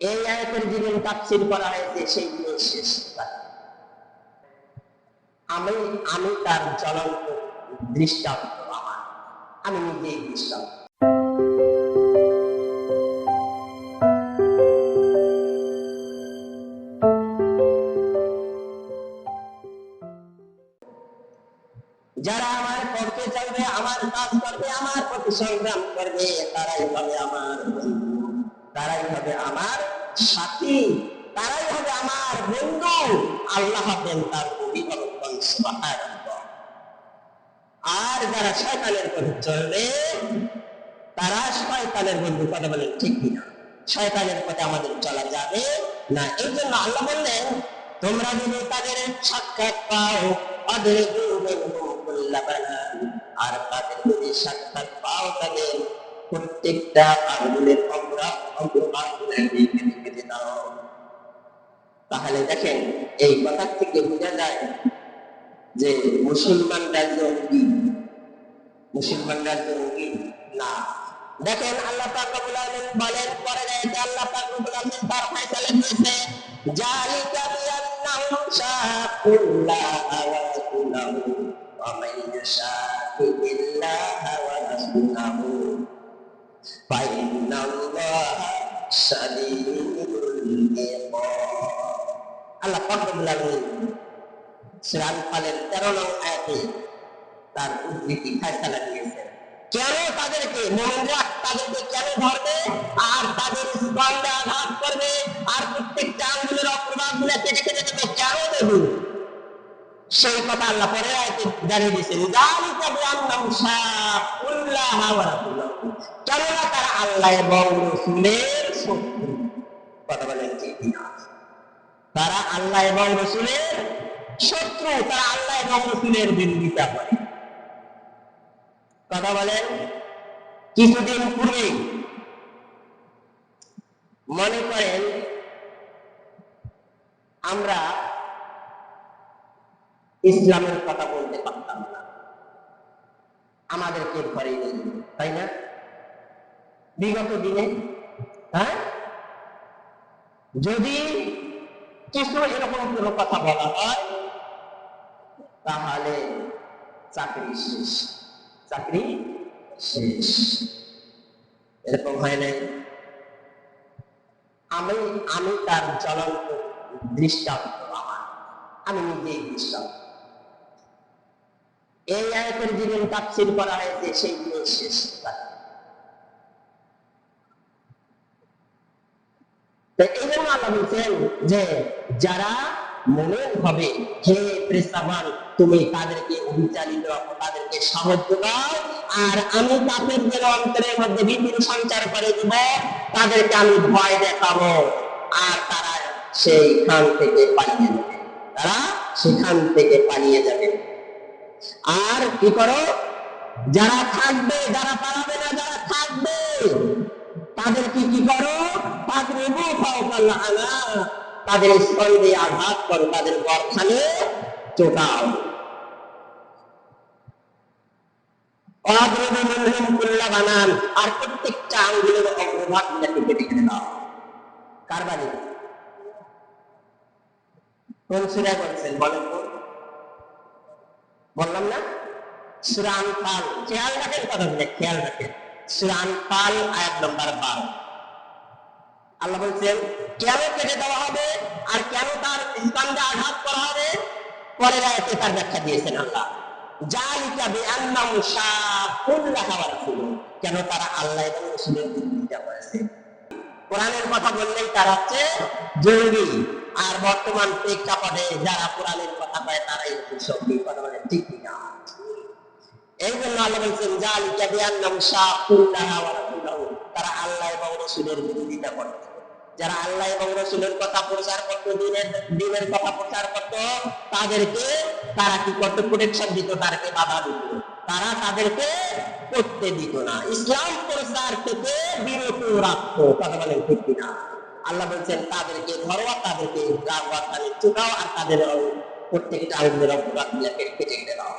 এই আয়াতের জীবন তাফসির করা হয়েছে সেইগুলো শেষ আমি আমি তার জ্বলন্ত দৃষ্টান্ত আমার। আমি নিজেই দৃষ্টান্ত। যারা আমার পক্ষে চলবে, আমার কাজ করবে, আমার প্রতি সংগ্রাম করবে, তারাই হবে আমার বন্ধু। তারাই হবে আমার সাথী তারাই হবে আমার বন্ধু। আল্লাহ হবেন তার অভিভাবক সুবহানাল্লাহ। আর যারা শয়তানের পথে চলবে, তারা শয়তানের বন্ধু কথা বলেন ঠিক কিনা? শয়তানের পথে আমাদের চলা যাবে না। এই জন্য আল্লাহ বললেন, তোমরা যদি তাদের সাক্ষাৎ পাও, তাদের আর তাদের যদি সাক্ষাৎ পাও তাদের প্রত্যেকটা আঙ্গুলের অঙ্গরা তাহলে দেখেন, এই কথা থেকে বোঝা যায় যে মুসলমানরা জঙ্গি মুসলমানরা জঙ্গি না। দেখেন আল্লাহ পাক রব্বুল আলামিন বলেন, পরে আল্লাহ পাক রব্বুল আলামিন তার ফয়সালা দিয়েছে জালিকা বিআন্নাহুম শাকুল্লাহ ওয়া রাসূলাহু ওয়া মান ইউশাকিল্লাহ ওয়া রাসূলাহু। ইকাব আল্লাহ পাক রব্বুল আলামিন সূরা আনফালের 13 নং আয়াতে তার উদ্ধৃতি ফয়সালা দিয়েছেন। কেন তাদেরকে মোমেনরা তাদেরকে কেন ধরবে? আর তাদের স্কন্ধে আঘাত করবে? আর প্রত্যেকটা আঙ্গুলের অপ্রভাবগুলো কেটে কেটে দেবে কেন দেবে? সেই কথা আল্লাহ পরে আয়তে জানিয়ে দিয়েছেন। যালিকা বিআন্নাহুম শাকুল্লাহ ওয়া রাসূলাহু। কেননা তারা আল্লাহ এবং রাসূলের শত্রু। কথা বলেন তারা আল্লাহ এবং রসুলের শত্রু, তারা আল্লাহ এবং রসুলের বিরোধিতা করে কথা বলেন, কিছুদিন পূর্বে মনে করেন আমরা ইসলামের কথা বলতে পারতাম না। আমাদেরকে ঘরে তাই না? বিগত দিনে হ্যাঁ? যদি কিছু এরকম কোনো কথা বলা হয়, তাহলে চাকরি শেষ। চাকরি শেষ। এরকম হয় নাই? আমি আমি তার জ্বলন্ত দৃষ্টান্ত আমার। আমি নিজেই দৃষ্টান্ত। এই আয়তের জীবন তাফসির করা হয়েছে সেইগুলো শেষ। কথা। যে যারা মনে হবে হে প্রেসাবান তুমি তাদেরকে অভিচালিত তাদেরকে সাহায্য দাও, আর আমি কাপেরদের অন্তরের মধ্যে ভীতির সঞ্চার করে দিব, তাদেরকে আমি ভয় দেখাবো। আর তারা সেইখান থেকে পালিয়ে যাবে। তারা সেখান থেকে পালিয়ে যাবে। আর কি করো? যারা থাকবে, যারা পালাবে না, যারা থাকবে তাদেরকে কি তাদের স্কন্ধে আঘাত করো, তাদের গর্থানে চোটাও। আর প্রত্যেকটা আঙ্গুলের অগ্রভাগ কেটে কার বাড়ি? কোন সুরা বলছেন বলেন বললাম না? সুরান পাল খেয়াল রাখেন কথা খেয়াল রাখেন। সুরান পাল আয়াত নম্বর বারো। আল্লাহ বলছেন কেন কেটে দেওয়া হবে আর কেন তার স্কন্ধে আঘাত করা হবে। পরের আয়াতে তার ব্যাখ্যা দিয়েছেন আল্লাহ। কেন তারা আল্লাহ এবং রাসূলের বিরোধিতা করেছে? কোরআনের কথা বললেই তারা হচ্ছে জঙ্গি। আর বর্তমান প্রেক্ষাপটে যারা কোরআনের কথা কয়, তারাই সঙ্গী কথা বলে। ঠিক না এই জন্য আল্লাহ বলছেন জালিকা বিআন্নাহু শাকুল্লাহ ওয়া তারা আল্লাহ এবং রাসূলের বিরোধিতা করত যারা আল্লাহ এবং রসুলের কথা প্রচার করতো, দিনের দিনের কথা প্রচার করতো, তাদেরকে তারা কি করতো? প্রোটেকশন দিত, তাদেরকে বাধা দিত। তারা তাদেরকে করতে দিত না। ইসলাম প্রচার থেকে বিরত রাখতো, কথা বলেন ঠিক কিনা? আল্লাহ বলছেন, তাদেরকে ধরো আর তাদেরকে চুকাও, আর তাদের প্রত্যেকটা আনন্দের অপরাধ কেটে দাও।